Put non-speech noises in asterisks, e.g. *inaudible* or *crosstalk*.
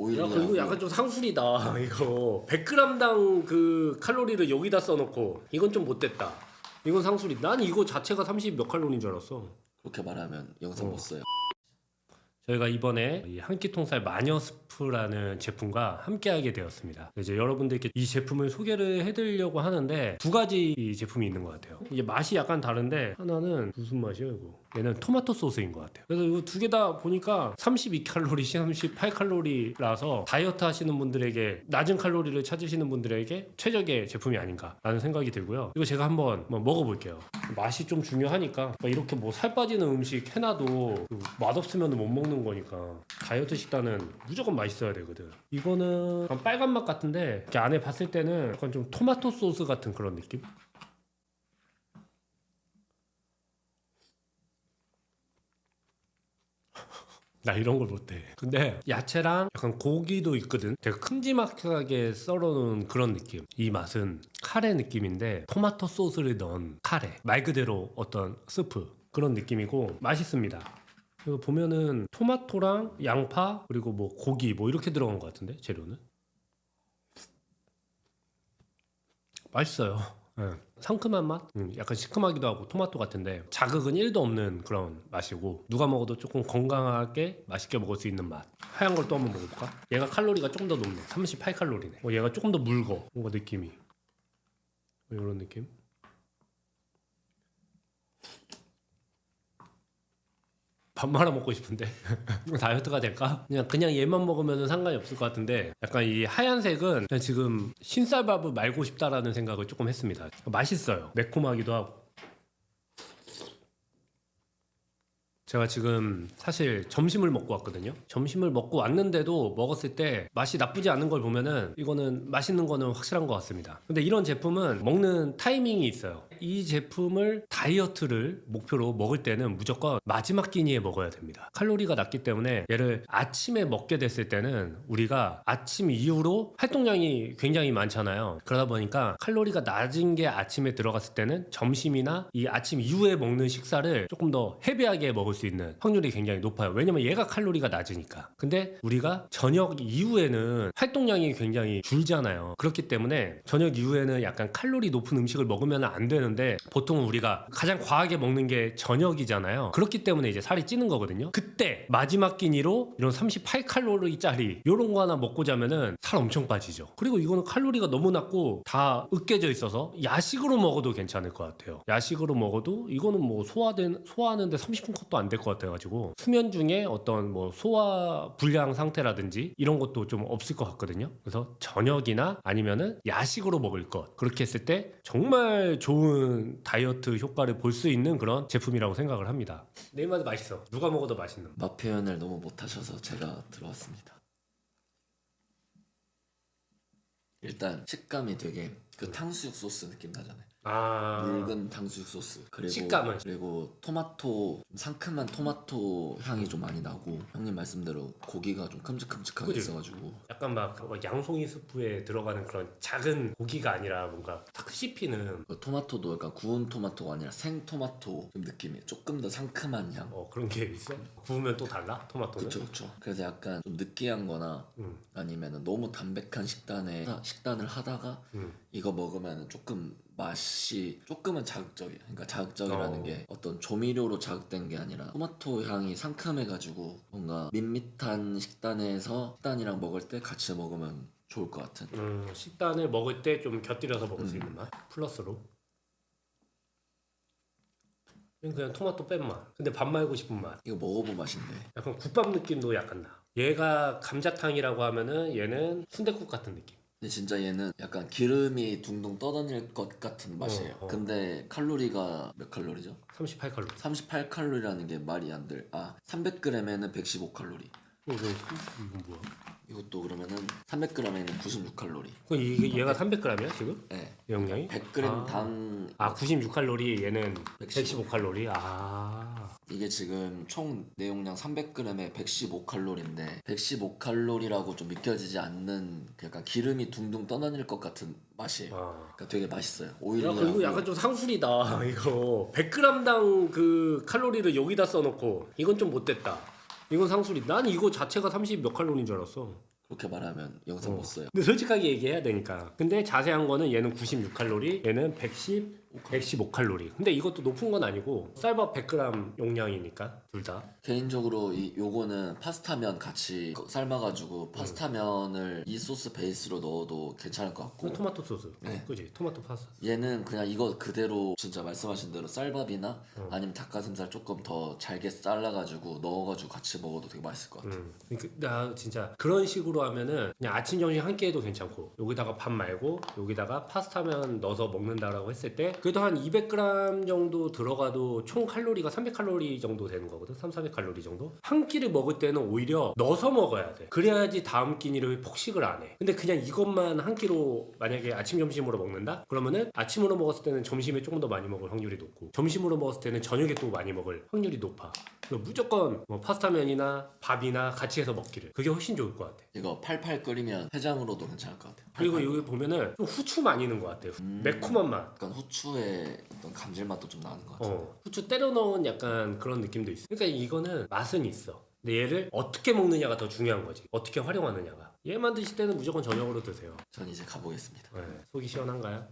오일이냐 야 그리고 약간 좀 상술이다 *laughs* 이거 100g당 그 칼로리를 여기다 써놓고 이건 좀 못됐다 이건 상술이 난 이거 자체가 30 몇 칼로리인 줄 알았어 그렇게 말하면 영상 어. 못 써요. 저희가 이번에 이 한끼통살 마녀 스프라는 제품과 함께하게 되었습니다. 이제 여러분들께 이 제품을 소개를 해드리려고 하는데 두 가지 이 제품이 있는 것 같아요. 이게 맛이 약간 다른데 하나는 무슨 맛이에요 이거? 얘는 토마토 소스인 것 같아요. 그래서 이거 두 개 다 보니까 32칼로리, 38칼로리라서 다이어트 하시는 분들에게 낮은 칼로리를 찾으시는 분들에게 최적의 제품이 아닌가라는 생각이 들고요. 이거 제가 한번 뭐 먹어볼게요. 맛이 좀 중요하니까 막 이렇게 뭐 살 빠지는 음식 해놔도 그 맛없으면 못 먹는 거니까 다이어트 식단은 무조건 맛있어야 되거든. 이거는 빨간 맛 같은데 안에 봤을 때는 약간 좀 토마토 소스 같은 그런 느낌? 나 이런 걸 못해. 근데 야채랑 약간 고기도 있거든. 되게 큼지막하게 썰어놓은 그런 느낌. 이 맛은 카레 느낌인데 토마토 소스를 넣은 카레. 말 그대로 어떤 스프 그런 느낌이고 맛있습니다. 이거 보면은 토마토랑 양파 그리고 뭐 고기 뭐 이렇게 들어간 것 같은데 재료는 맛있어요. 예. 상큼한 맛, 음, 약간 시큼하기도 하고 토마토 같은데 자극은 1도 없는 그런 맛이고 누가 먹어도 조금 건강하게 맛있게 먹을 수 있는 맛. 하얀 걸 또 한번 먹어볼까? 얘가 칼로리가 조금 더 높네. 38 칼로리네. 어, 얘가 조금 더 묽어. 뭔가 느낌이 이런 느낌. 밥 말아 먹고 싶은데 *laughs* 다이어트가 될까? 그냥 그냥 얘만 먹으면 상관이 없을 것 같은데 약간 이 하얀색은 지금 흰쌀밥을 말고 싶다라는 생각을 조금 했습니다. 맛있어요. 매콤하기도 하고. 제가 지금 사실 점심을 먹고 왔거든요. 점심을 먹고 왔는데도 먹었을 때 맛이 나쁘지 않은 걸 보면은 이거는 맛있는 거는 확실한 것 같습니다. 근데 이런 제품은 먹는 타이밍이 있어요. 이 제품을 다이어트를 목표로 먹을 때는 무조건 마지막 끼니에 먹어야 됩니다. 칼로리가 낮기 때문에 얘를 아침에 먹게 됐을 때는 우리가 아침 이후로 활동량이 굉장히 많잖아요. 그러다 보니까 칼로리가 낮은 게 아침에 들어갔을 때는 점심이나 이 아침 이후에 먹는 식사를 조금 더 헤비하게 먹을 수 있는 확률이 굉장히 높아요. 왜냐면 얘가 칼로리가 낮으니까. 근데 우리가 저녁 이후에는 활동량이 굉장히 줄잖아요. 그렇기 때문에 저녁 이후에는 약간 칼로리 높은 음식을 먹으면 안 되는 데 보통 우리가 가장 과하게 먹는 게 저녁이잖아요. 그렇기 때문에 이제 살이 찌는 거거든요. 그때 마지막 끼니로 이런 38칼로리짜리 이런 거 하나 먹고 자면은 살 엄청 빠지죠. 그리고 이거는 칼로리가 너무 낮고 다 으깨져 있어서 야식으로 먹어도 괜찮을 것 같아요. 야식으로 먹어도 이거는 뭐 소화된 소화하는데 30분 컷도 안 될 것 같아가지고 수면 중에 어떤 뭐 소화 불량 상태라든지 이런 것도 좀 없을 것 같거든요. 그래서 저녁이나 아니면은 야식으로 먹을 것 그렇게 했을 때 정말 좋은 다이어트 효과를 볼 수 있는 그런 제품이라고 생각을 합니다. 내 입맛에 맛있어. 누가 먹어도 맛있는. 맛 표현을 너무 못하셔서 제가 들어왔습니다. 일단 식감이 되게 그 탕수육 소스 느낌 나잖아요. 아 묽은 탕수육 소스 그리고 식감은? 그리고 토마토 좀 상큼한 토마토 향이 좀 많이 나고 형님 말씀대로 고기가 좀 큼직큼직하게 그지? 있어가지고 약간 막 양송이 스프에 들어가는 그런 작은 고기가 아니라 뭔가 탁 씹히는 그 토마토도 약간 구운 토마토가 아니라 생 토마토 좀 느낌이 조금 더 상큼한 향. 어 그런 게 있어? 구우면 또 달라? 토마토는? 그쵸 그쵸. 그래서 약간 좀 느끼한거나 음. 아니면은 너무 담백한 식단에 식단을 하다가 음. 이거 먹으면 조금 맛이 조금은 자극적이야. 그러니까 자극적이라는 어. 게 어떤 조미료로 자극된 게 아니라 토마토 향이 상큼해가지고 뭔가 밋밋한 식단에서 식단이랑 먹을 때 같이 먹으면 좋을 것 같은. 음, 식단을 먹을 때 좀 곁들여서 먹을 수 있는 맛 플러스로 그냥 토마토 뺀 맛. 근데 밥 말고 싶은 맛. 이거 먹어본 맛인데. 약간 국밥 느낌도 약간 나. 얘가 감자탕이라고 하면은 얘는 순댓국 같은 느낌. 근데 진짜 얘는 약간 기름이 둥둥 떠다닐 것 같은 맛이에요. 어, 어. 근데 칼로리가 몇 칼로리죠? 38칼로리. 38칼로리라는 게 말이 안 들. 아, 300g에는 115칼로리. 어, 이거 이건 뭐야? 이것도 그러면은 300g에는 96칼로리. 그럼 이게 얘가 300g이야 지금? 네. 영양이? 100g 아. 당 아 96칼로리 얘는 115. 115칼로리. 아 이게 지금 총 내용량 300g에 115칼로리인데 115칼로리라고 좀 믿겨지지 않는 그 약간 기름이 둥둥 떠다닐 것 같은 맛이에요. 아. 그러니까 되게 맛있어요. 야, 오일이랑 그리고 약간 좀 상술이다 *laughs* 이거 100g당 그 칼로리를 여기다 써놓고 이건 좀 못됐다 이건 상술이 난 이거 자체가 30 몇 칼로리인 줄 알았어 그렇게 말하면 영상 어. 못 써요. 근데 솔직하게 얘기해야 되니까. 근데 자세한 거는 얘는 96칼로리, 얘는 110, 115칼로리. 근데 이것도 높은 건 아니고 쌀밥 100g 용량이니까 둘 다. 개인적으로 이 요거는 파스타면 같이 삶아가지고 파스타면을 이 소스 베이스로 넣어도 괜찮을 것 같고 그 토마토 소스. 네. 그지? 토마토 파스타. 얘는 그냥 이거 그대로 진짜 말씀하신 대로 쌀밥이나 어. 아니면 닭가슴살 조금 더 잘게 잘라가지고 넣어가지고 같이 먹어도 되게 맛있을 것 같아. 음. 그러니까 나 진짜 그런 식으로 하면은 그냥 아침 점심 한 끼 해도 괜찮고 여기다가 밥 말고 여기다가 파스타면 넣어서 먹는다라고 했을 때 그래도 한 200g 정도 들어가도 총 칼로리가 300칼로리 정도 되는 거거든. 3, 400칼로리 정도? 한 끼를 먹을 때는 오히려 넣어서 먹어야 돼. 그래야지 다음 끼니를 폭식을 안 해. 근데 그냥 이것만 한 끼로 만약에 아침 점심으로 먹는다? 그러면은 아침으로 먹었을 때는 점심에 조금 더 많이 먹을 확률이 높고 점심으로 먹었을 때는 저녁에 또 많이 먹을 확률이 높아. 무조건 뭐 파스타면이나 밥이나 같이 해서 먹기를. 그게 훨씬 좋을 것 같아. 이거 팔팔 끓이면 해장으로도 괜찮을 것 같아. 그리고. 여기 보면은 좀 후추 많이 넣은 것 같아요. 음. 매콤한 맛. 약간 후추 의 어떤 감질맛도 좀 나는 것 같아. 어, 후추 때려 넣은 약간 그런 느낌도 있어. 그러니까 이거는 맛은 있어. 근데 얘를 어떻게 먹느냐가 더 중요한 거지. 어떻게 활용하느냐가. 얘만 드실 때는 무조건 저녁으로 드세요. 전 이제 가보겠습니다. 네, 속이 시원한가요?